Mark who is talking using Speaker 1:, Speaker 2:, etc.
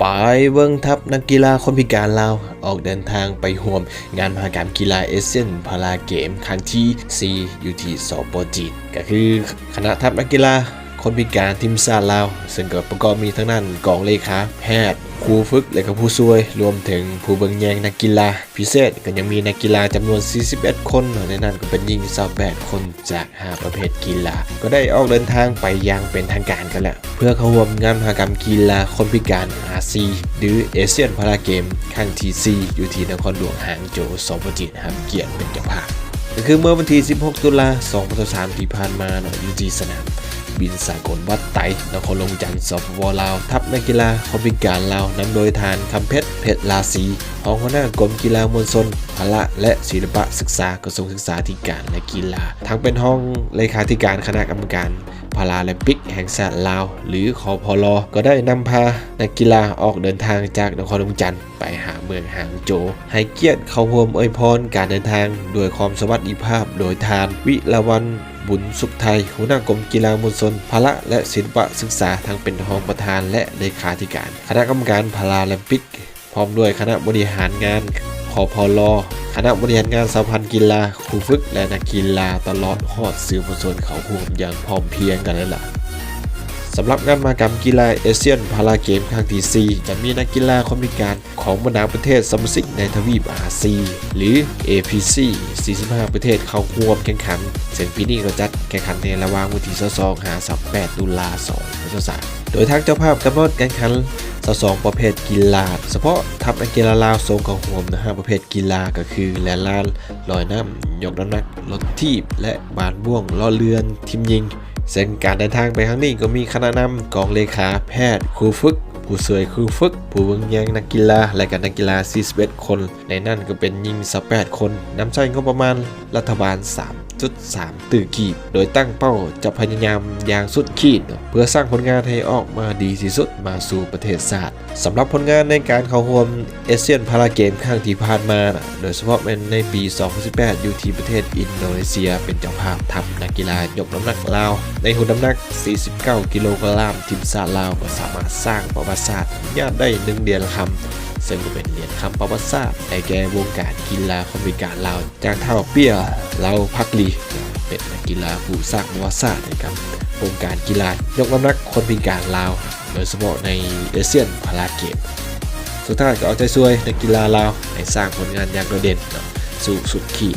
Speaker 1: ไปเบิ้งทัพนักกีฬาคนพิการลาว ออกเดินทางไปห่วม งานมหกรรมกีฬาเอเชียนพาราเกมครั้งที่4อยู่ที่สปจีนก็คือคณะทัพนักกีฬาคนพิการทีมชาติลาว ซึ่งก็ประกอบมีทั้งนั้นกองเลขาแพทย์ ครูฝึกและก็ผู้ช่วย รวมถึงผู้เบิงแยงนักกีฬา พิเศษก็ยังมีนักกีฬาจำนวน 41 คนในนั้นก็เป็นหญิง28คนจาก 5 ประเภทกีฬา ก็ได้ออกเดินทางไปยังเป็นทางการกันแล้ว เพื่อเข้าร่วมงานมหกรรมกีฬาคนพิการอาซีหรือเอเชียนพาราเกมครั้งที่ 4 อยู่ที่นครหลวงหางโจวสปจีนครับเกียรติเป็นเจ้าภาพก็คือเมื่อวันที่ 16 ตุลา 2023 ที่ผ่านมาเนาะอยู่ที่สนาม บินสากลวัดไตนครลงจันทร์สปปลาว ทัพนักกีฬาคนพิการลาว นำโดยทานคำเพชรเพชรลาศี รองหัวหน้ากรมกีฬามวลชนพละและศิลปะศึกษากระทรวงศึกษาธิการและกีฬา ทั้งเป็นห้องเลขาธิการคณะกรรมการพาราลิมปิกแห่งชาติลาว หรือคอพลก็ได้นำพานักกีฬาออกเดินทางจากนครหลวงจันทร์ไปหาเมืองหางโจวให้เกียรติเข้าร่วมอวยพรการเดินทางด้วยความสวัสดิภาพโดยทานวิลาวันบุญสุขไทยหัวหน้ากรมกีฬามวลชนพละและศิลปะศึกษาทั้งเป็นรองประธานและเลขาธิการ คณะกรรมการพาราลิมปิก ร้อมด้วยคณะบริหารงานคอพลคณะบริหารงานสาพันธ์กีฬาครูฝึกและนักกีฬาตลอดหอดสื่อมวลชนเขาห่วมอย่างพร้อมเพรียงกันเลยล่ะสำหรับงานมหกรรมกีฬาเอเชียนพาราเกมครั้งที่ 4 จะมีนักกีฬาคนพิการของบรรดาประเทศสมาชิกในทวีปอาเซียหรือ APC 45 ประเทศเข้าร่วมแข่งขันเซึ่งปีนี้ก็จัดแข่งขันในระหว่างวันที่22หา28ตุลา2023โดยทางเจ้าภาพกำหนดการแข่งขัน 22ประเภทกีฬา เฉพาะทัพนักกีฬาลาวทรงของห่วมนะฮะประเภทกีฬาก็คือแลนลานลอยน้ำยกน้ำหนักรถทีบและบานบ่วงล้อเรือนทิมยิงซึ่งการเดินทางไปครั้งนี้ก็มีคณะนำกองเลขาแพทย์ครูฝึกผู้ช่วยครูฝึก ผู้เบิ่งแยงนักกีฬาและก็นักกีฬา41คน ในนั้นก็เป็นยิง18คนนำใช้งบประมาณรัฐบาล 3.3ตื่อกีบโดยตั้งเป้าจะพยายามอย่างสุดขีด เพื่อสร้างผลงานให้ออกมาดีที่สุดมาสู่ประเทศชาสติสำหรับผลงานในการเข้าร่วมเอเชียนพาราเกมครั้งที่ผ่านมานะโดยเฉพาะเป็นในปี 2018 อยู่ที่ประเทศอินโดนีเซีย เป็นเจ้าภาพทำนักกีฬายกน้ำหนักลาว ในหุ่นน้ำหนัก 49 กิโลกรัมทีมชาติลาวก็สามารถสร้างประวัติศาสตร์ญาติได้หนึ่งเดือนละคำ ซึ่งก็เป็นเหรียญคำประวัติศาสตร์ในแก่วงการกีฬาคนพิการลาวจากเท่าเปี้ยเราวพักลีเป็นนักกีฬาผู้สร้างประวัติศาสตร์นะครับวงการกีฬายกน้ำหนักคนพิการลาว โดยเฉพาะในเอเชียนพาราเกมสุดท้ายก็เอาใจช่วยนักกีฬาลาวให้สร้างผลงานอย่างโดดเด่นสู่สุดขีด